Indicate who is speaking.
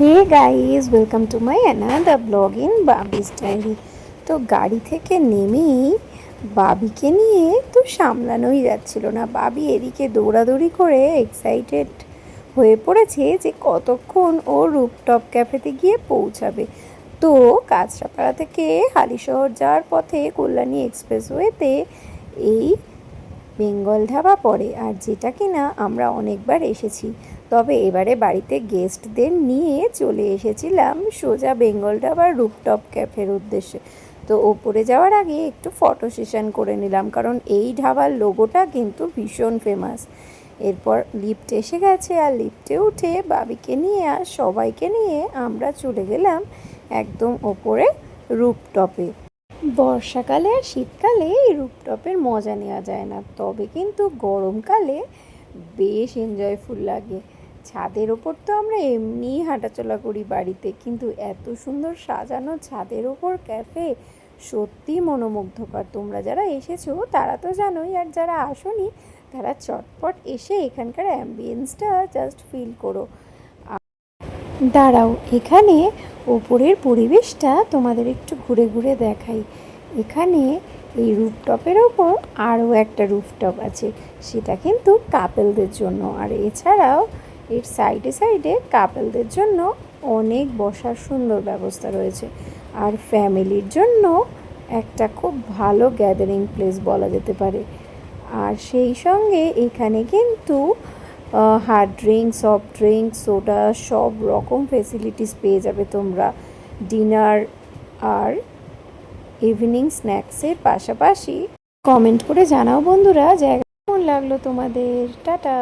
Speaker 1: Hey guys welcome to my another blog in Babi's diary তো গাড়ি থেকে নেমেই বাবিকে নিয়ে তো সামলানোই যাচ্ছিল না। বাবি এদিকে দৌড়াদৌড়ি করে এক্সাইটেড হয়ে পড়েছে যে কতক্ষণ ও রুপটপ ক্যাফেতে গিয়ে পৌঁছাবে। তো কাঁচরাপাড়া থেকে হালিশহর যাওয়ার পথে কল্যাণী এক্সপ্রেসওয়েতে এই বেঙ্গল ধাবা পড়ে আর যেটা কিনা আমরা অনেকবার এসেছি। তবে এবারে বাড়িতে গেস্টদের নিয়ে চলে এসেছিলাম সোজা বেঙ্গল ধাবার রুপটপ ক্যাফের উদ্দেশ্যে। তো ওপরে যাওয়ার আগে একটু ফটো সেশন করে নিলাম, কারণ এই ধাবার লোগোটা কিন্তু ভীষণ ফেমাস এরপর লিফট এসে গেছে, আর লিফটে উঠে বাবিকে নিয়ে আর সবাইকে নিয়ে আমরা চলে গেলাম একদম ওপরে রুপটপে বর্ষাকালে আর শীতকালে এই রুপটপের মজা নেওয়া যায় না। তবে কিন্তু গরমকালে বেশ এনজয়ফুল লাগে। ছাদের ওপর তো আমরা এমনিই হাঁটাচলা করি বাড়িতে, কিন্তু এত সুন্দর সাজানো ছাদের ওপর ক্যাফে সত্যি মনোমুগ্ধকর। তোমরা যারা এসেছ, তারা তো জানোই, আর যারা আসোনি, তারা চটপট এসে এখানকার অ্যাম্বিয়েন্সটা জাস্ট ফিল করো। দাঁড়াও, এখানে ওপরের পরিবেশটা তোমাদের একটু ঘুরে ঘুরে দেখাই। এখানে এই রুফটপের ওপর আরও একটা রুফটপ আছে, সেটা কিন্তু কাপেলদের জন্য। আর এছাড়াও এর সাইডে সাইডে কাপেলদের জন্য অনেক বসার সুন্দর ব্যবস্থা রয়েছে। আর ফ্যামিলির জন্য একটা খুব ভালো গ্যাদারিং প্লেস বলা যেতে পারে। আর সেই সঙ্গে এখানে কিন্তু hard drink soft drink soda সব রকম ফেসিলিটিস পেয়ে যাবে তোমরা। ডিনার আর ইভিনিং স্ন্যাক্সের পাশাপাশি কমেন্ট করে জানাও বন্ধুরা। জায়গা কেমন লাগল তোমাদের? টাটা!